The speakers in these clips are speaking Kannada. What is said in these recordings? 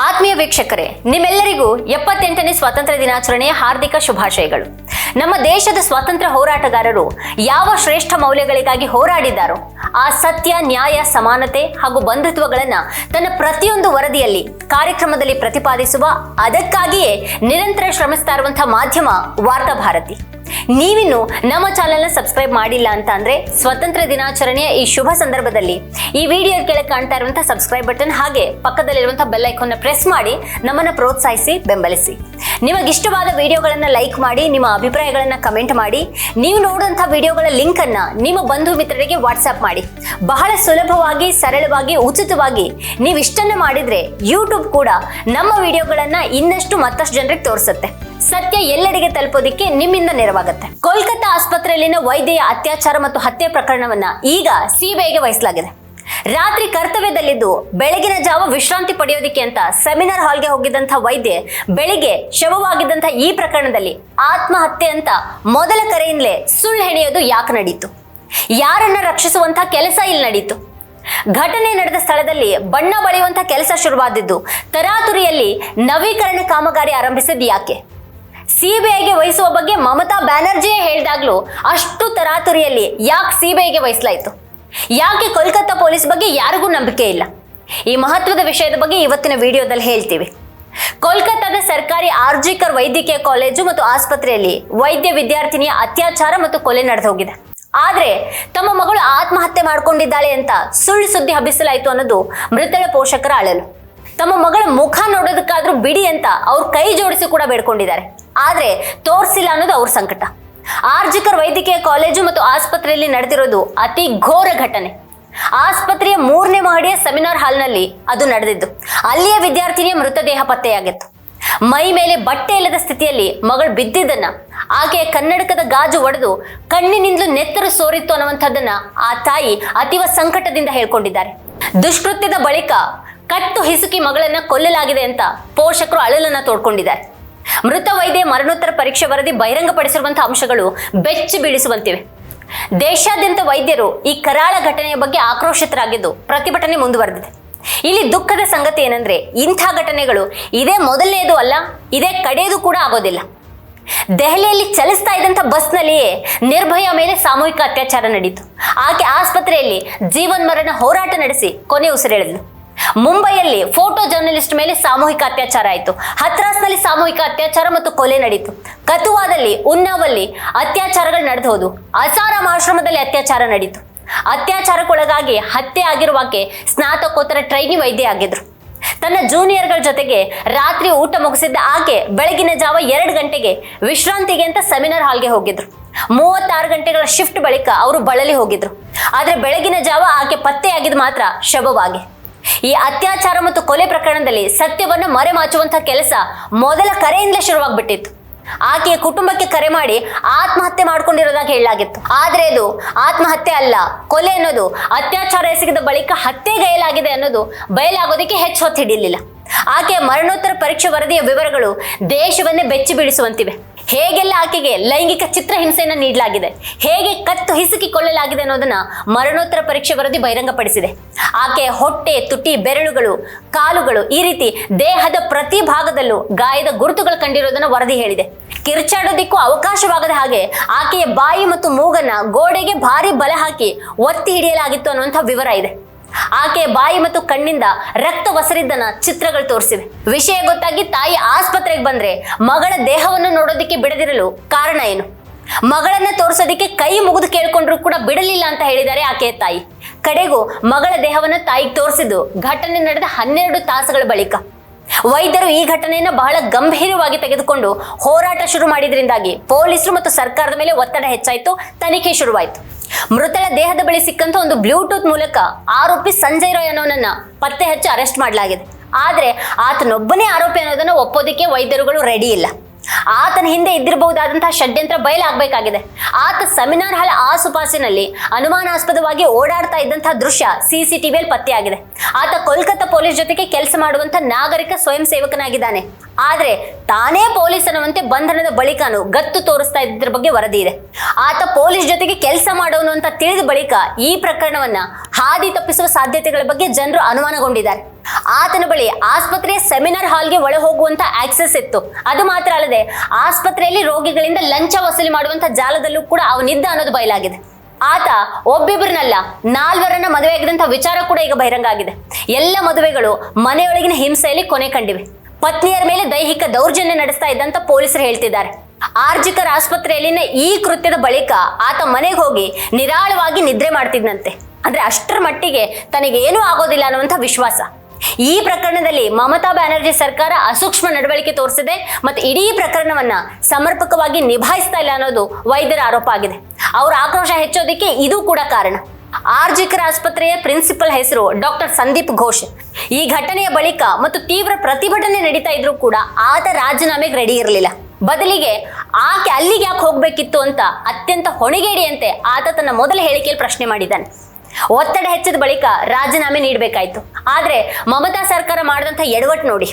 ಆತ್ಮೀಯ ವೀಕ್ಷಕರೇ, ನಿಮ್ಮೆಲ್ಲರಿಗೂ ಎಪ್ಪತ್ತೆಂಟನೇ ಸ್ವಾತಂತ್ರ್ಯ ದಿನಾಚರಣೆಯ ಹಾರ್ದಿಕ ಶುಭಾಶಯಗಳು. ನಮ್ಮ ದೇಶದ ಸ್ವಾತಂತ್ರ್ಯ ಹೋರಾಟಗಾರರು ಯಾವ ಶ್ರೇಷ್ಠ ಮೌಲ್ಯಗಳಿಗಾಗಿ ಹೋರಾಡಿದ್ದಾರೋ ಆ ಸತ್ಯ, ನ್ಯಾಯ, ಸಮಾನತೆ ಹಾಗೂ ಬಂಧುತ್ವಗಳನ್ನ ತನ್ನ ಪ್ರತಿಯೊಂದು ವರದಿಯಲ್ಲಿ, ಕಾರ್ಯಕ್ರಮದಲ್ಲಿ ಪ್ರತಿಪಾದಿಸುವ ಅದಕ್ಕಾಗಿಯೇ ನಿರಂತರ ಶ್ರಮಿಸ್ತಾ ಇರುವಂತಹ ಮಾಧ್ಯಮ ವಾರ್ತಾ ಭಾರತಿ. ನೀವಿನ್ನು ನಮ್ಮ ಚಾನೆಲ್ನ ಸಬ್ಸ್ಕ್ರೈಬ್ ಮಾಡಿಲ್ಲ ಅಂತ ಅಂದ್ರೆ ಸ್ವತಂತ್ರ ದಿನಾಚರಣೆಯ ಈ ಶುಭ ಸಂದರ್ಭದಲ್ಲಿ. ಈ ವಿಡಿಯೋ ಕೆಳಗೆ ಕಾಣ್ತಾ ಇರುವಂತಹ ಸಬ್ಸ್ಕ್ರೈಬ್ ಬಟನ್ ಹಾಗೆ ಪಕ್ಕದಲ್ಲಿರುವಂತಹ ಬೆಲ್ ಐಕಾನ್ನ ಪ್ರೆಸ್ ಮಾಡಿ ನಮ್ಮನ್ನ ಪ್ರೋತ್ಸಾಹಿಸಿ, ಬೆಂಬಲಿಸಿ. ನಿಮಗೆ ಇಷ್ಟವಾದ ವಿಡಿಯೋಗಳನ್ನ ಲೈಕ್ ಮಾಡಿ, ನಿಮ್ಮ ಅಭಿಪ್ರಾಯಗಳನ್ನ ಕಮೆಂಟ್ ಮಾಡಿ. ನೀವು ನೋಡುವಂತಹ ವಿಡಿಯೋಗಳ ಲಿಂಕ್ ಅನ್ನ ನಿಮ್ಮ ಬಂಧು ಮಿತ್ರರಿಗೆ ವಾಟ್ಸ್ಆಪ್ ಮಾಡಿ. ಬಹಳ ಸುಲಭವಾಗಿ, ಸರಳವಾಗಿ, ಉಚಿತವಾಗಿ ನೀವು ಇಷ್ಟನ್ನ ಮಾಡಿದ್ರೆ ಯೂಟ್ಯೂಬ್ ಕೂಡ ನಮ್ಮ ವಿಡಿಯೋಗಳನ್ನ ಇನ್ನಷ್ಟು ಮತ್ತಷ್ಟು ಜನರಿಗೆ ತೋರಿಸುತ್ತೆ. ಸತ್ಯ ಎಲ್ಲೆಡೆಗೆ ತಲುಪೋದಿಕ್ಕೆ ನಿಮ್ಮಿಂದ ನೆರವಾಗುತ್ತೆ. ಕೋಲ್ಕತ್ತಾ ಆಸ್ಪತ್ರೆಯಲ್ಲಿನ ವೈದ್ಯೆಯ ಅತ್ಯಾಚಾರ ಮತ್ತು ಹತ್ಯೆ ಪ್ರಕರಣವನ್ನ ಈಗ ಸಿಬಿಐಗೆ ವಹಿಸಲಾಗಿದೆ. ರಾತ್ರಿ ಕರ್ತವ್ಯದಲ್ಲಿದ್ದು ಬೆಳಗಿನ ಜಾವ ವಿಶ್ರಾಂತಿ ಪಡೆಯೋದಿಕ್ಕೆ ಅಂತ ಸೆಮಿನಾರ್ ಹಾಲ್ಗೆ ಹೋಗಿದ್ದಂಥ ವೈದ್ಯೆ ಬೆಳಿಗ್ಗೆ ಶವವಾಗಿದ್ದಂಥ ಈ ಪ್ರಕರಣದಲ್ಲಿ ಆತ್ಮಹತ್ಯೆ ಅಂತ ಮೊದಲ ಕರೆಯಿಂದಲೇ ಸುಳ್ಳು ಹೆಣೆಯೋದು ಯಾಕೆ ನಡೀತು? ಯಾರನ್ನ ರಕ್ಷಿಸುವಂತ ಕೆಲಸ ಇಲ್ಲಿ ನಡೀತು? ಘಟನೆ ನಡೆದ ಸ್ಥಳದಲ್ಲಿ ಬಣ್ಣ ಬಳಿಯುವಂತ ಕೆಲಸ ಶುರುವಾದಿದ್ದು ತರಾತುರಿಯಲ್ಲಿ ನವೀಕರಣ ಕಾಮಗಾರಿ ಆರಂಭಿಸಿದ್ ಯಾಕೆ? ಸಿಬಿಐಗೆ ವಹಿಸುವ ಬಗ್ಗೆ ಮಮತಾ ಬ್ಯಾನರ್ಜಿಯೇ ಹೇಳಿದಾಗ್ಲೂ ಅಷ್ಟು ತರಾತುರಿಯಲ್ಲಿ ಯಾಕೆ ಸಿಬಿಐಗೆ ವಹಿಸಲಾಯಿತು? ಯಾಕೆ ಕೋಲ್ಕತ್ತಾ ಪೊಲೀಸ್ ಬಗ್ಗೆ ಯಾರಿಗೂ ನಂಬಿಕೆ ಇಲ್ಲ? ಈ ಮಹತ್ವದ ವಿಷಯದ ಬಗ್ಗೆ ಇವತ್ತಿನ ವಿಡಿಯೋದಲ್ಲಿ ಹೇಳ್ತೀವಿ. ಕೋಲ್ಕತ್ತಾದ ಸರ್ಕಾರಿ ಆರ್ಜಿಕರ್ ವೈದ್ಯಕೀಯ ಕಾಲೇಜು ಮತ್ತು ಆಸ್ಪತ್ರೆಯಲ್ಲಿ ವೈದ್ಯ ವಿದ್ಯಾರ್ಥಿನಿಯ ಅತ್ಯಾಚಾರ ಮತ್ತು ಕೊಲೆ ನಡೆದು ಹೋಗಿದೆ ಆದ್ರೆ ತಮ್ಮ ಮಗಳು ಆತ್ಮಹತ್ಯೆ ಮಾಡ್ಕೊಂಡಿದ್ದಾಳೆ ಅಂತ ಸುಳ್ಳು ಸುದ್ದಿ ಹಬ್ಬಿಸಲಾಯಿತು ಅನ್ನೋದು ಮೃತಳ ಪೋಷಕರ ಅಳಲು. ತಮ್ಮ ಮಗಳ ಮುಖ ನೋಡೋದಕ್ಕಾದ್ರೂ ಬಿಡಿ ಅಂತ ಅವ್ರ ಕೈ ಜೋಡಿಸಿ ಕೂಡ ಬೇಡ್ಕೊಂಡಿದ್ದಾರೆ. ಆದ್ರೆ ತೋರಿಸಿಲ್ಲ ಅನ್ನೋದು ಅವ್ರ ಸಂಕಟ. ಆರ್ಜಿಕರ್ ವೈದ್ಯಕೀಯ ಕಾಲೇಜು ಮತ್ತು ಆಸ್ಪತ್ರೆಯಲ್ಲಿ ನಡೆದಿರೋದು ಅತಿ ಘೋರ ಘಟನೆ. ಆಸ್ಪತ್ರೆಯ ಮೂರನೇ ಮಹಡಿಯ ಸೆಮಿನಾರ್ ಹಾಲ್ನಲ್ಲಿ ಅದು ನಡೆದಿದ್ದು. ಅಲ್ಲಿಯ ವಿದ್ಯಾರ್ಥಿನಿಯ ಮೃತದೇಹ ಪತ್ತೆಯಾಗಿತ್ತು. ಮೈ ಮೇಲೆ ಬಟ್ಟೆ ಇಲ್ಲದ ಸ್ಥಿತಿಯಲ್ಲಿ ಮಗಳು ಬಿದ್ದಿದ್ದನ್ನ ಆಕೆಯ ಕನ್ನಡಕದ ಗಾಜು ಒಡೆದು ಕಣ್ಣಿನಿಂದಲೂ ನೆತ್ತರು ಸೋರಿತ್ತು ಅನ್ನುವಂಥದ್ದನ್ನ ಆ ತಾಯಿ ಅತೀವ ಸಂಕಟದಿಂದ ಹೇಳ್ಕೊಂಡಿದ್ದಾರೆ. ದುಷ್ಕೃತ್ಯದ ಬಳಿಕ ಕಟ್ಟು ಹಿಸುಕಿ ಮಗಳನ್ನ ಕೊಲ್ಲಲಾಗಿದೆ ಅಂತ ಪೋಷಕರು ಅಳಲನ್ನ ತೋಡ್ಕೊಂಡಿದ್ದಾರೆ. ಮೃತ ವೈದ್ಯ ಮರಣೋತ್ತರ ಪರೀಕ್ಷೆ ವರದಿ ಬಹಿರಂಗಪಡಿಸಿರುವಂತಹ ಅಂಶಗಳು ಬೆಚ್ಚಿ ಬೀಳಿಸುವಂತಿವೆ. ದೇಶಾದ್ಯಂತ ವೈದ್ಯರು ಈ ಕರಾಳ ಘಟನೆಯ ಬಗ್ಗೆ ಆಕ್ರೋಶಿತರಾಗಿದ್ದು ಪ್ರತಿಭಟನೆ ಮುಂದುವರೆದಿದೆ. ಇಲ್ಲಿ ದುಃಖದ ಸಂಗತಿ ಏನಂದ್ರೆ ಇಂಥ ಘಟನೆಗಳು ಇದೇ ಮೊದಲನೆಯದು ಅಲ್ಲ, ಇದೇ ಕಡೆಯದು ಕೂಡ ಆಗೋದಿಲ್ಲ. ದೆಹಲಿಯಲ್ಲಿ ಚಲಿಸ್ತಾ ಇದ್ದಂಥ ಬಸ್ನಲ್ಲಿಯೇ ನಿರ್ಭಯ ಮೇಲೆ ಸಾಮೂಹಿಕ ಅತ್ಯಾಚಾರ ನಡೆಯಿತು ಆಕೆ ಆಸ್ಪತ್ರೆಯಲ್ಲಿ ಜೀವನ್ಮರಣ ಹೋರಾಟ ನಡೆಸಿ ಕೊನೆ ಉಸಿರೆಳೆದ್ಲು ಮುಂಬೈಯಲ್ಲಿ ಫೋಟೋ ಜರ್ನಲಿಸ್ಟ್ ಮೇಲೆ ಸಾಮೂಹಿಕ ಅತ್ಯಾಚಾರ ಆಯಿತು. ಹತ್ರಾಸ್ನಲ್ಲಿ ಸಾಮೂಹಿಕ ಅತ್ಯಾಚಾರ ಮತ್ತು ಕೊಲೆ ನಡೀತು. ಕತುವಾದಲ್ಲಿ, ಉನ್ನಾವಲ್ಲಿ ಅತ್ಯಾಚಾರಗಳು ನಡೆದು ಅಸಾರಾಮ್ ಆಶ್ರಮದಲ್ಲಿ ಅತ್ಯಾಚಾರ ನಡೀತು. ಅತ್ಯಾಚಾರಕ್ಕೊಳಗಾಗಿ ಹತ್ಯೆ ಆಗಿರುವಾಕೆ ಸ್ನಾತಕೋತ್ತರ ಟ್ರೈನಿ ವೈದ್ಯ ಆಗಿದ್ರು. ತನ್ನ ಜೂನಿಯರ್ಗಳ ಜೊತೆಗೆ ರಾತ್ರಿ ಊಟ ಮುಗಿಸಿದ್ದ ಆಕೆ ಬೆಳಗಿನ ಜಾವ ಎರಡು ಗಂಟೆಗೆ ವಿಶ್ರಾಂತಿಗೆ ಅಂತ ಸೆಮಿನಾರ್ ಹಾಲ್ಗೆ ಹೋಗಿದ್ರು. ಮೂವತ್ತಾರು ಗಂಟೆಗಳ ಶಿಫ್ಟ್ ಬಳಿಕ ಅವರು ಬಳಲಿ ಹೋಗಿದ್ರು. ಆದ್ರೆ ಬೆಳಗಿನ ಜಾವ ಆಕೆ ಪತ್ತೆಯಾಗಿದ್ದು ಮಾತ್ರ ಶವವಾಗಿ. ಈ ಅತ್ಯಾಚಾರ ಮತ್ತು ಕೊಲೆ ಪ್ರಕರಣದಲ್ಲಿ ಸತ್ಯವನ್ನು ಮರೆಮಾಚುವಂತಹ ಕೆಲಸ ಮೊದಲ ಕರೆಯಿಂದಲೇ ಶುರುವಾಗ್ಬಿಟ್ಟಿತ್ತು. ಆಕೆಯ ಕುಟುಂಬಕ್ಕೆ ಕರೆ ಮಾಡಿ ಆತ್ಮಹತ್ಯೆ ಮಾಡ್ಕೊಂಡಿರೋದಾಗಿ ಹೇಳಲಾಗಿತ್ತು. ಆದ್ರೆ ಇದು ಆತ್ಮಹತ್ಯೆ ಅಲ್ಲ, ಕೊಲೆ ಅನ್ನೋದು ಅತ್ಯಾಚಾರ ಎಸಗಿದ ಬಳಿಕ ಹತ್ಯೆಗೈಲಾಗಿದೆ ಅನ್ನೋದು ಬಯಲಾಗೋದಕ್ಕೆ ಹೆಚ್ಚು ಹೊತ್ತು ಹಿಡಿಯಲಿಲ್ಲ ಆಕೆಯ ಮರಣೋತ್ತರ ಪರೀಕ್ಷೆ ವರದಿಯ ವಿವರಗಳು ದೇಶವನ್ನೇ ಬೆಚ್ಚಿ ಬೀಳಿಸುವಂತಿವೆ ಹೇಗೆಲ್ಲ ಆಕೆಗೆ ಲೈಂಗಿಕ ಚಿತ್ರಹಿಂಸೆಯನ್ನು ನೀಡಲಾಗಿದೆ? ಹೇಗೆ ಕತ್ತು ಹಿಸುಕಿಕೊಳ್ಳಲಾಗಿದೆ ಅನ್ನೋದನ್ನ ಮರಣೋತ್ತರ ಪರೀಕ್ಷೆ ವರದಿ ಬಹಿರಂಗಪಡಿಸಿದೆ. ಆಕೆ ಹೊಟ್ಟೆ, ತುಟಿ, ಬೆರಳುಗಳು, ಕಾಲುಗಳು ಈ ರೀತಿ ದೇಹದ ಪ್ರತಿ ಭಾಗದಲ್ಲೂ ಗಾಯದ ಗುರುತುಗಳು ಕಂಡಿರೋದನ್ನ ವರದಿ ಹೇಳಿದೆ. ಕಿರ್ಚಾಡೋದಿಕ್ಕೂ ಅವಕಾಶವಾಗದ ಹಾಗೆ ಆಕೆಯ ಬಾಯಿ ಮತ್ತು ಮೂಗನ್ನ ಗೋಡೆಗೆ ಭಾರಿ ಬಲ ಹಾಕಿ ಒತ್ತಿ ಹಿಡಿಯಲಾಗಿತ್ತು ಅನ್ನುವಂಥ ವಿವರ ಇದೆ. ಆಕೆಯ ಬಾಯಿ ಮತ್ತು ಕಣ್ಣಿಂದ ರಕ್ತ ಒಸರಿದ್ದನ ಚಿತ್ರಗಳು ತೋರಿಸಿವೆ. ವಿಷಯ ಗೊತ್ತಾಗಿ ತಾಯಿ ಆಸ್ಪತ್ರೆಗೆ ಬಂದ್ರೆ ಮಗಳ ದೇಹವನ್ನು ನೋಡೋದಕ್ಕೆ ಬಿಡದಿರಲು ಕಾರಣ ಏನು? ಮಗಳನ್ನ ತೋರಿಸೋದಕ್ಕೆ ಕೈ ಮುಗಿದು ಕೇಳ್ಕೊಂಡ್ರು ಕೂಡ ಬಿಡಲಿಲ್ಲ ಅಂತ ಹೇಳಿದ್ದಾರೆ ಆಕೆಯ ತಾಯಿ. ಕಡೆಗೂ ಮಗಳ ದೇಹವನ್ನು ತಾಯಿಗೆ ತೋರಿಸಿದ್ದು ಘಟನೆ ನಡೆದ ಹನ್ನೆರಡು ತಾಸುಗಳ ಬಳಿಕ. ವೈದ್ಯರು ಈ ಘಟನೆಯನ್ನು ಬಹಳ ಗಂಭೀರವಾಗಿ ತೆಗೆದುಕೊಂಡು ಹೋರಾಟ ಶುರು ಮಾಡಿದ್ರಿಂದಾಗಿ ಪೊಲೀಸರು ಮತ್ತು ಸರ್ಕಾರದ ಮೇಲೆ ಒತ್ತಡ ಹೆಚ್ಚಾಯಿತು, ತನಿಖೆ ಶುರುವಾಯಿತು. ಮೃತಳ ದೇಹದ ಬಳಿ ಸಿಕ್ಕಂತ ಒಂದು ಬ್ಲೂಟೂತ್ ಮೂಲಕ ಆರೋಪಿ ಸಂಜಯ್ ರಾಯ್ ಅನ್ನೋನನ್ನ ಪತ್ತೆ ಹಚ್ಚಿ ಅರೆಸ್ಟ್ ಮಾಡಲಾಗಿದೆ. ಆದ್ರೆ ಆತನೊಬ್ಬನೇ ಆರೋಪಿ ಅನ್ನೋದನ್ನ ಒಪ್ಪೋದಕ್ಕೆ ವೈದ್ಯರುಗಳು ರೆಡಿ ಇಲ್ಲ. ಆತನ ಹಿಂದೆ ಇದ್ದಿರಬಹುದಾದಂತಹ ಷಡ್ಯಂತ್ರ ಬಯಲಾಗಬೇಕಾಗಿದೆ. ಆತ ಸೆಮಿನಾರ್ ಹಾಲ್ ಆಸುಪಾಸಿನಲ್ಲಿ ಅನುಮಾನಾಸ್ಪದವಾಗಿ ಓಡಾಡ್ತಾ ಇದ್ದಂತಹ ದೃಶ್ಯ ಸಿಸಿಟಿವಿಯಲ್ಲಿ ಪತ್ತೆಯಾಗಿದೆ. ಆತ ಕೋಲ್ಕತ್ತಾ ಪೊಲೀಸ್ ಜೊತೆಗೆ ಕೆಲಸ ಮಾಡುವಂತಹ ನಾಗರಿಕ ಸ್ವಯಂ ಸೇವಕನಾಗಿದ್ದಾನೆ. ಆದ್ರೆ ತಾನೇ ಪೊಲೀಸ್ ಅನ್ನುವಂತೆ ಬಂಧನದ ಬಳಿಕನು ಗತ್ತು ತೋರಿಸ್ತಾ ಇದ್ದಿದ್ದರ ಬಗ್ಗೆ ವರದಿ ಇದೆ. ಆತ ಪೊಲೀಸ್ ಜೊತೆಗೆ ಕೆಲಸ ಮಾಡೋನು ಅಂತ ತಿಳಿದ ಬಳಿಕ ಈ ಪ್ರಕರಣವನ್ನ ಹಾದಿ ತಪ್ಪಿಸುವ ಸಾಧ್ಯತೆಗಳ ಬಗ್ಗೆ ಜನರು ಅನುಮಾನಗೊಂಡಿದ್ದಾರೆ. ಆತನ ಬಳಿ ಆಸ್ಪತ್ರೆಯ ಸೆಮಿನಾರ್ ಹಾಲ್ಗೆ ಒಳ ಹೋಗುವಂತ ಆಕ್ಸೆಸ್ ಇತ್ತು. ಅದು ಮಾತ್ರ ಅಲ್ಲದೆ ಆಸ್ಪತ್ರೆಯಲ್ಲಿ ರೋಗಿಗಳಿಂದ ಲಂಚ ವಸೂಲಿ ಮಾಡುವಂತ ಜಾಲದಲ್ಲೂ ಕೂಡ ಅವನಿದ್ದ ಅನ್ನೋದು ಬಯಲಾಗಿದೆ. ಆತ ಒಬ್ಬಿಬ್ಬರನ್ನಲ್ಲ ನಾಲ್ವರನ್ನ ಮದುವೆ ಆಗಿದಂತ ವಿಚಾರ ಕೂಡ ಈಗ ಬಹಿರಂಗ ಆಗಿದೆ ಎಲ್ಲ ಮದುವೆಗಳು ಮನೆಯೊಳಗಿನ ಹಿಂಸೆಯಲ್ಲಿ ಕೊನೆ ಕಂಡಿವೆ. ಪತ್ನಿಯರ ಮೇಲೆ ದೈಹಿಕ ದೌರ್ಜನ್ಯ ನಡೆಸ್ತಾ ಇದ್ದಂತ ಪೊಲೀಸರು ಹೇಳ್ತಿದ್ದಾರೆ. ಆರ್ಜಿಕರ ಆಸ್ಪತ್ರೆಯಲ್ಲಿನ ಈ ಕೃತ್ಯದ ಬಳಿಕ ಆತ ಮನೆಗೆ ಹೋಗಿ ನಿರಾಳವಾಗಿ ನಿದ್ರೆ ಮಾಡ್ತಿದ್ನಂತೆ. ಅಂದ್ರೆ ಅಷ್ಟರ ಮಟ್ಟಿಗೆ ತನಗೇನೂ ಆಗೋದಿಲ್ಲ ಅನ್ನುವಂಥ ವಿಶ್ವಾಸ. ಈ ಪ್ರಕರಣದಲ್ಲಿ ಮಮತಾ ಬ್ಯಾನರ್ಜಿ ಸರ್ಕಾರ ಅಸೂಕ್ಷ್ಮ ನಡವಳಿಕೆ ತೋರಿಸಿದೆ ಮತ್ತು ಇಡೀ ಪ್ರಕರಣವನ್ನ ಸಮರ್ಪಕವಾಗಿ ನಿಭಾಯಿಸ್ತಾ ಇಲ್ಲ ಅನ್ನೋದು ವೈದ್ಯರ ಆರೋಪ ಆಗಿದೆ. ಅವರ ಆಕ್ರೋಶ ಹೆಚ್ಚೋದಕ್ಕೆ ಇದು ಕೂಡ ಕಾರಣ. ಆರ್ಜಿಕರ ಆಸ್ಪತ್ರೆಯ ಪ್ರಿನ್ಸಿಪಲ್ ಹೆಸರು ಡಾಕ್ಟರ್ ಸಂದೀಪ್ ಘೋಷ್. ಈ ಘಟನೆಯ ಬಳಿಕ ಮತ್ತು ತೀವ್ರ ಪ್ರತಿಭಟನೆ ನಡೀತಾ ಇದ್ರು ಕೂಡ ಆತ ರಾಜೀನಾಮೆಗೆ ರೆಡಿ ಇರಲಿಲ್ಲ. ಬದಲಿಗೆ ಆಕೆ ಅಲ್ಲಿಗೆ ಯಾಕೆ ಹೋಗ್ಬೇಕಿತ್ತು ಅಂತ ಅತ್ಯಂತ ಹೊಣೆಗೇಡಿಯಂತೆ ಆತ ತನ್ನ ಮೊದಲ ಹೇಳಿಕೆಯಲ್ಲಿ ಪ್ರಶ್ನೆ ಮಾಡಿದ್ದಾನೆ. ಒತ್ತಡ ಹೆಚ್ಚಿದ ಬಳಿಕ ರಾಜೀನಾಮೆ ನೀಡಬೇಕಾಯ್ತು. ಆದ್ರೆ ಮಮತಾ ಸರ್ಕಾರ ಮಾಡಿದಂಥ ಎಡವಟ್ಟು ನೋಡಿ.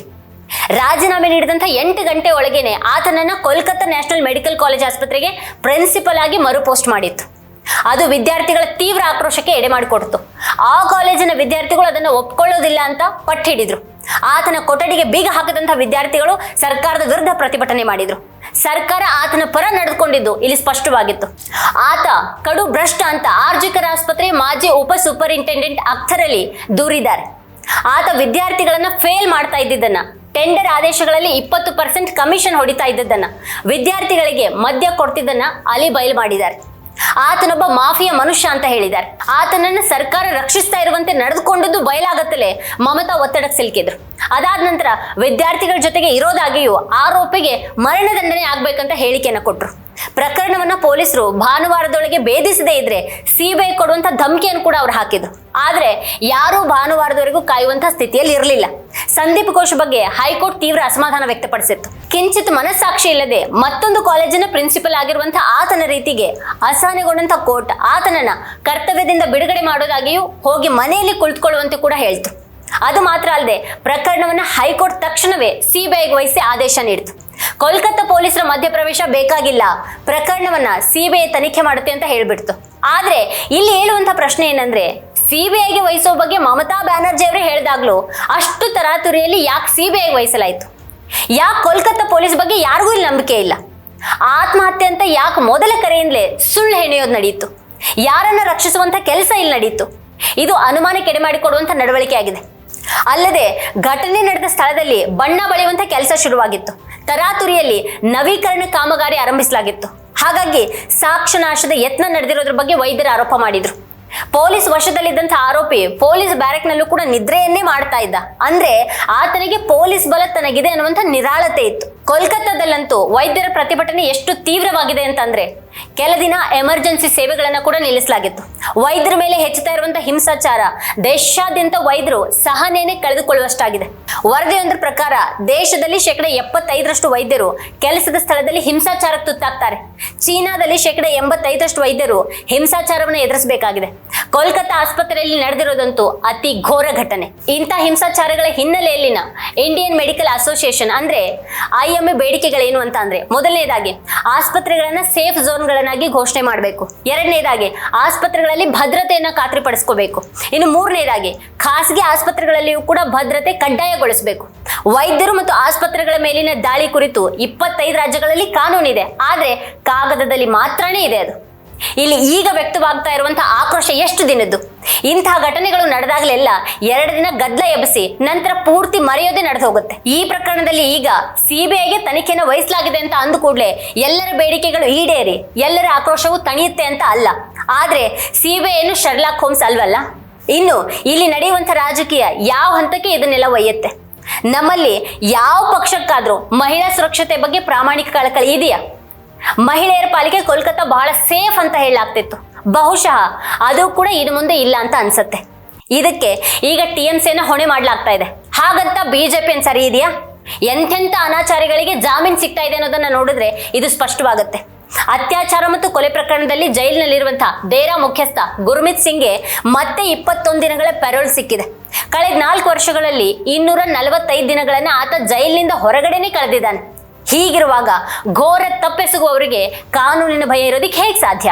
ರಾಜೀನಾಮೆ ನೀಡಿದಂಥ ಎಂಟು ಗಂಟೆ ಒಳಗೇನೆ ಆತನನ್ನ ಕೋಲ್ಕತ್ತಾ ನ್ಯಾಷನಲ್ ಮೆಡಿಕಲ್ ಕಾಲೇಜ್ ಆಸ್ಪತ್ರೆಗೆ ಪ್ರಿನ್ಸಿಪಲ್ ಆಗಿ ಮರುಪೋಸ್ಟ್ ಮಾಡಿತ್ತು. ಅದು ವಿದ್ಯಾರ್ಥಿಗಳ ತೀವ್ರ ಆಕ್ರೋಶಕ್ಕೆ ಎಡೆ ಮಾಡಿಕೊಡ್ತು. ಆ ಕಾಲೇಜಿನ ವಿದ್ಯಾರ್ಥಿಗಳು ಅದನ್ನು ಒಪ್ಕೊಳ್ಳೋದಿಲ್ಲ ಅಂತ ಪಟ್ಟು ಹಿಡಿದ್ರು ಆತನ ಕೊಠಡಿಗೆ ಬೀಗ ಹಾಕಿದಂಥ ವಿದ್ಯಾರ್ಥಿಗಳು ಸರ್ಕಾರದ ವಿರುದ್ಧ ಪ್ರತಿಭಟನೆ ಮಾಡಿದ್ರು. ಸರ್ಕಾರ ಆತನ ಪರ ನಡೆದುಕೊಂಡಿದ್ದು ಇಲ್ಲಿ ಸ್ಪಷ್ಟವಾಗಿತ್ತು. ಆತ ಕಡು ಭ್ರಷ್ಟ ಅಂತ ಆರ್ಜಿಕರ ಆಸ್ಪತ್ರೆ ಮಾಜಿ ಉಪ ಸೂಪರಿಂಟೆಂಡೆಂಟ್ ಅಖ್ತರ್ ಅಲಿ ದೂರಿದ್ದಾರೆ. ಆತ ವಿದ್ಯಾರ್ಥಿಗಳನ್ನ ಫೇಲ್ ಮಾಡ್ತಾ ಇದ್ದಿದ್ದನ್ನ, ಟೆಂಡರ್ ಆದೇಶಗಳಲ್ಲಿ ಇಪ್ಪತ್ತು ಪರ್ಸೆಂಟ್ ಕಮಿಷನ್ ಹೊಡಿತಾ ಇದ್ದದ್ದನ್ನ, ವಿದ್ಯಾರ್ಥಿಗಳಿಗೆ ಮದ್ಯ ಕೊಡ್ತಿದ್ದನ್ನ ಅಲಿ ಬಯಲು ಮಾಡಿದ್ದಾರೆ. ಆತನೊಬ್ಬ ಮಾಫಿಯಾ ಮನುಷ್ಯ ಅಂತ ಹೇಳಿದ್ದಾರೆ. ಆತನನ್ನ ಸರ್ಕಾರ ರಕ್ಷಿಸ್ತಾ ಇರುವಂತೆ ನಡೆದುಕೊಂಡದ್ದು ಬಯಲಾಗತ್ತಲೇ ಮಮತಾ ಒತ್ತಡಕ್ಕೆ ಸಿಲುಕಿದ್ರು. ಅದಾದ ನಂತರ ವಿದ್ಯಾರ್ಥಿಗಳ ಜೊತೆಗೆ ಇರೋದಾಗಿಯೂ ಆರೋಪಿಗೆ ಮರಣದಂಡನೆ ಆಗ್ಬೇಕಂತ ಹೇಳಿಕೆಯನ್ನ ಕೊಟ್ರು. ಪ್ರಕರಣವನ್ನ ಪೊಲೀಸರು ಭಾನುವಾರದೊಳಗೆ ಭೇದಿಸದೇ ಇದ್ರೆ ಸಿಬಿಐ ಕೊಡುವಂತ ಧಮಕಿಯನ್ನು ಕೂಡ ಅವ್ರು ಹಾಕಿದ್ರು. ಆದ್ರೆ ಯಾರೂ ಭಾನುವಾರದವರೆಗೂ ಕಾಯುವಂತ ಸ್ಥಿತಿಯಲ್ಲಿ ಇರಲಿಲ್ಲ. ಸಂದೀಪ್ ಘೋಷ್ ಬಗ್ಗೆ ಹೈಕೋರ್ಟ್ ತೀವ್ರ ಅಸಮಾಧಾನ ವ್ಯಕ್ತಪಡಿಸಿತ್ತು. ಕಿಂಚಿತ್ ಮನಸ್ಸಾಕ್ಷಿ ಇಲ್ಲದೆ ಮತ್ತೊಂದು ಕಾಲೇಜಿನ ಪ್ರಿನ್ಸಿಪಲ್ ಆಗಿರುವಂತಹ ಆತನ ರೀತಿಗೆ ಅಸಹನೆಗೊಂಡಂತ ಕೋರ್ಟ್ ಆತನನ್ನ ಕರ್ತವ್ಯದಿಂದ ಬಿಡುಗಡೆ ಮಾಡೋದಾಗಿಯೂ ಹೋಗಿ ಮನೆಯಲ್ಲಿ ಕುಳಿತುಕೊಳ್ಳುವಂತೆ ಕೂಡ ಹೇಳ್ತು. ಅದು ಮಾತ್ರ ಅಲ್ಲದೆ ಪ್ರಕರಣವನ್ನ ಹೈಕೋರ್ಟ್ ತಕ್ಷಣವೇ ಸಿಬಿಐಗೆ ವಹಿಸಿ ಆದೇಶ ನೀಡಿತು. ಕೋಲ್ಕತ್ತಾ ಪೊಲೀಸರ ಮಧ್ಯಪ್ರವೇಶ ಬೇಕಾಗಿಲ್ಲ, ಪ್ರಕರಣವನ್ನ ಸಿಬಿಐ ತನಿಖೆ ಮಾಡುತ್ತೆ ಅಂತ ಹೇಳ್ಬಿಡ್ತು. ಆದ್ರೆ ಇಲ್ಲಿ ಹೇಳುವಂತ ಪ್ರಶ್ನೆ ಏನಂದ್ರೆ, ಸಿಬಿಐಗೆ ವಹಿಸೋ ಬಗ್ಗೆ ಮಮತಾ ಬ್ಯಾನರ್ಜಿ ಅವರೇ ಹೇಳಿದಾಗ್ಲೂ ಅಷ್ಟು ತರಾತುರಿಯಲ್ಲಿ ಯಾಕೆ ಸಿಬಿಐಗೆ ವಹಿಸಲಾಯಿತು? ಯಾಕೆ ಕೋಲ್ಕತ್ತಾ ಪೊಲೀಸ್ ಬಗ್ಗೆ ಯಾರಿಗೂ ಇಲ್ಲಿ ನಂಬಿಕೆ ಇಲ್ಲ? ಆತ್ಮಹತ್ಯೆ ಅಂತ ಯಾಕೆ ಮೊದಲ ಕರೆಯಿಂದಲೇ ಸುಳ್ಳು ಹೆಣೆಯೋದು ನಡೆಯಿತು ಯಾರನ್ನ ರಕ್ಷಿಸುವಂತ ಕೆಲಸ ಇಲ್ಲಿ ನಡೆಯಿತು ಇದು ಅನುಮಾನ ಕೆಡೆ ಮಾಡಿಕೊಡುವಂತ ನಡವಳಿಕೆ ಆಗಿದೆ. ಅಲ್ಲದೆ ಘಟನೆ ನಡೆದ ಸ್ಥಳದಲ್ಲಿ ಬಣ್ಣ ಬಳಿಯುವಂತ ಕೆಲಸ ಶುರುವಾಗಿತ್ತು. ತರಾತುರಿಯಲ್ಲಿ ನವೀಕರಣ ಕಾಮಗಾರಿ ಆರಂಭಿಸಲಾಗಿತ್ತು. ಹಾಗಾಗಿ ಸಾಕ್ಷ್ಯನಾಶದ ಯತ್ನ ನಡೆದಿರೋದ್ರ ಬಗ್ಗೆ ವೈದ್ಯರು ಆರೋಪ ಮಾಡಿದ್ರು. ಪೊಲೀಸ್ ವಶದಲ್ಲಿದ್ದಂತ ಆರೋಪಿ ಪೊಲೀಸ್ ಬ್ಯಾರಕ್ನಲ್ಲೂ ಕೂಡ ನಿದ್ರೆಯನ್ನೇ ಮಾಡ್ತಾ ಇದ್ದ. ಅಂದ್ರೆ ಆತನಿಗೆ ಪೊಲೀಸ್ ಬಲ ತನಗಿದೆ ಅನ್ನುವಂಥ ನಿರಾಳತೆ ಇತ್ತು. ಕೋಲ್ಕತ್ತಾದಲ್ಲಂತೂ ವೈದ್ಯರ ಪ್ರತಿಭಟನೆ ಎಷ್ಟು ತೀವ್ರವಾಗಿದೆ ಅಂತಂದ್ರೆ ಕೆಲ ದಿನ ಎಮರ್ಜೆನ್ಸಿ ಸೇವೆಗಳನ್ನು ಕೂಡ ನಿಲ್ಲಿಸಲಾಗಿತ್ತು. ವೈದ್ಯರ ಮೇಲೆ ಹೆಚ್ಚುತ್ತಾ ಇರುವಂತಹ ಹಿಂಸಾಚಾರ ದೇಶಾದ್ಯಂತ ವೈದ್ಯರು ಸಹನೆಯೇ ಕಳೆದುಕೊಳ್ಳುವಷ್ಟಾಗಿದೆ. ವರದಿಯೊಂದರ ಪ್ರಕಾರ ದೇಶದಲ್ಲಿ ಶೇಕಡ ಎಪ್ಪತ್ತೈದರಷ್ಟು ವೈದ್ಯರು ಕೆಲಸದ ಸ್ಥಳದಲ್ಲಿ ಹಿಂಸಾಚಾರಕ್ಕೆ ತುತ್ತಾಗ್ತಾರೆ. ಚೀನಾದಲ್ಲಿ ಶೇಕಡ ಎಂಬತ್ತೈದರಷ್ಟು ವೈದ್ಯರು ಹಿಂಸಾಚಾರವನ್ನು ಎದುರಿಸಬೇಕಾಗಿದೆ. ಕೋಲ್ಕತ್ತಾ ಆಸ್ಪತ್ರೆಯಲ್ಲಿ ನಡೆದಿರೋದಂತೂ ಅತಿ ಘೋರ ಘಟನೆ. ಇಂಥ ಹಿಂಸಾಚಾರಗಳ ಹಿನ್ನೆಲೆಯಲ್ಲಿನ ಇಂಡಿಯನ್ ಮೆಡಿಕಲ್ ಅಸೋಸಿಯೇಷನ್ ಅಂದ್ರೆ ಐಎಂಎ ಬೇಡಿಕೆಗಳೇನು ಅಂತ ಅಂದ್ರೆ ಮೊದಲನೇದಾಗಿ ಆಸ್ಪತ್ರೆಗಳನ್ನ ಸೇಫ್ ಝೋನ್ಗಳನ್ನಾಗಿ ಘೋಷಣೆ ಮಾಡಬೇಕು. ಎರಡನೇದಾಗಿ ಆಸ್ಪತ್ರೆಗಳಲ್ಲಿ ಭದ್ರತೆಯನ್ನ ಖಾತ್ರಿಪಡಿಸ್ಕೋಬೇಕು. ಇನ್ನು ಮೂರನೇದಾಗಿ ಖಾಸಗಿ ಆಸ್ಪತ್ರೆಗಳಲ್ಲಿಯೂ ಕೂಡ ಭದ್ರತೆ ಕಡ್ಡಾಯಗೊಳಿಸಬೇಕು. ವೈದ್ಯರು ಮತ್ತು ಆಸ್ಪತ್ರೆಗಳ ಮೇಲಿನ ದಾಳಿ ಕುರಿತು ಇಪ್ಪತ್ತೈದು ರಾಜ್ಯಗಳಲ್ಲಿ ಕಾನೂನಿದೆ. ಆದರೆ ಕಾಗದದಲ್ಲಿ ಮಾತ್ರನೇ ಇದೆ ಅದು. ಇಲ್ಲಿ ಈಗ ವ್ಯಕ್ತವಾಗ್ತಾ ಇರುವಂತಹ ಆಕ್ರೋಶ ಎಷ್ಟು ದಿನದ್ದು? ಇಂತಹ ಘಟನೆಗಳು ನಡೆದಾಗಲೆಲ್ಲ ಎರಡು ದಿನ ಗದ್ದಲ ಎಬ್ಬಿಸಿ ನಂತರ ಪೂರ್ತಿ ಮರೆಯೋದೇ ನಡೆದು ಹೋಗುತ್ತೆ. ಈ ಪ್ರಕರಣದಲ್ಲಿ ಈಗ ಸಿಬಿಐಗೆ ತನಿಖೆಯನ್ನು ವಹಿಸಲಾಗಿದೆ ಅಂತ ಅಂದ ಕೂಡಲೇ ಎಲ್ಲರ ಬೇಡಿಕೆಗಳು ಈಡೇರಿ, ಎಲ್ಲರ ಆಕ್ರೋಶವು ತಣಿಯುತ್ತೆ ಅಂತ ಅಲ್ಲ. ಆದ್ರೆ ಸಿಬಿಐನು ಶರ್ಲಾಕ್ ಹೋಮ್ಸ್ ಅಲ್ವಲ್ಲ? ಇನ್ನು ಇಲ್ಲಿ ನಡೆಯುವಂಥ ರಾಜಕೀಯ ಯಾವ ಹಂತಕ್ಕೆ ಇದನ್ನೆಲ್ಲ ಒಯ್ಯುತ್ತೆ? ನಮ್ಮಲ್ಲಿ ಯಾವ ಪಕ್ಷಕ್ಕಾದ್ರೂ ಮಹಿಳಾ ಸುರಕ್ಷತೆ ಬಗ್ಗೆ ಪ್ರಾಮಾಣಿಕ ಕಳಕಳಿ ಇದೆಯಾ? ಮಹಿಳೆಯರ ಪಾಲಿಗೆ ಕೋಲ್ಕತ್ತಾ ಬಹಳ ಸೇಫ್ ಅಂತ ಹೇಳಲಾಗ್ತಿತ್ತು. ಬಹುಶಃ ಅದು ಕೂಡ ಇನ್ನು ಮುಂದೆ ಇಲ್ಲ ಅಂತ ಅನ್ಸುತ್ತೆ. ಇದಕ್ಕೆ ಈಗ ಟಿ ಎಂ ಸಿನ ಹೊಣೆ ಮಾಡ್ಲಾಗ್ತಾ ಇದೆ. ಹಾಗಂತ ಬಿಜೆಪಿ ಸರಿ ಇದೆಯಾ? ಎಂಥೆಂಥ ಅನಾಚಾರಿಗಳಿಗೆ ಜಾಮೀನು ಸಿಗ್ತಾ ಇದೆ ಅನ್ನೋದನ್ನ ನೋಡಿದ್ರೆ ಇದು ಸ್ಪಷ್ಟವಾಗುತ್ತೆ. ಅತ್ಯಾಚಾರ ಮತ್ತು ಕೊಲೆ ಪ್ರಕರಣದಲ್ಲಿ ಜೈಲಿನಲ್ಲಿರುವಂತಹ ದೇರಾ ಮುಖ್ಯಸ್ಥ ಗುರ್ಮಿತ್ ಸಿಂಗ್ಗೆ ಮತ್ತೆ ಇಪ್ಪತ್ತೊಂದು ದಿನಗಳ ಪೆರೋಲ್ ಸಿಕ್ಕಿದೆ. ಕಳೆದ ನಾಲ್ಕು ವರ್ಷಗಳಲ್ಲಿ ಇನ್ನೂರ ನಲವತ್ತೈದು ದಿನಗಳನ್ನ ಆತ ಜೈಲಿನಿಂದ ಹೊರಗಡೆನೆ ಕಳೆದಿದ್ದಾನೆ. ಹೀಗಿರುವಾಗ ಘೋರ ತಪ್ಪೆಸಗುವವರಿಗೆ ಕಾನೂನಿನ ಭಯ ಇರೋದಕ್ಕೆ ಹೇಗೆ ಸಾಧ್ಯ?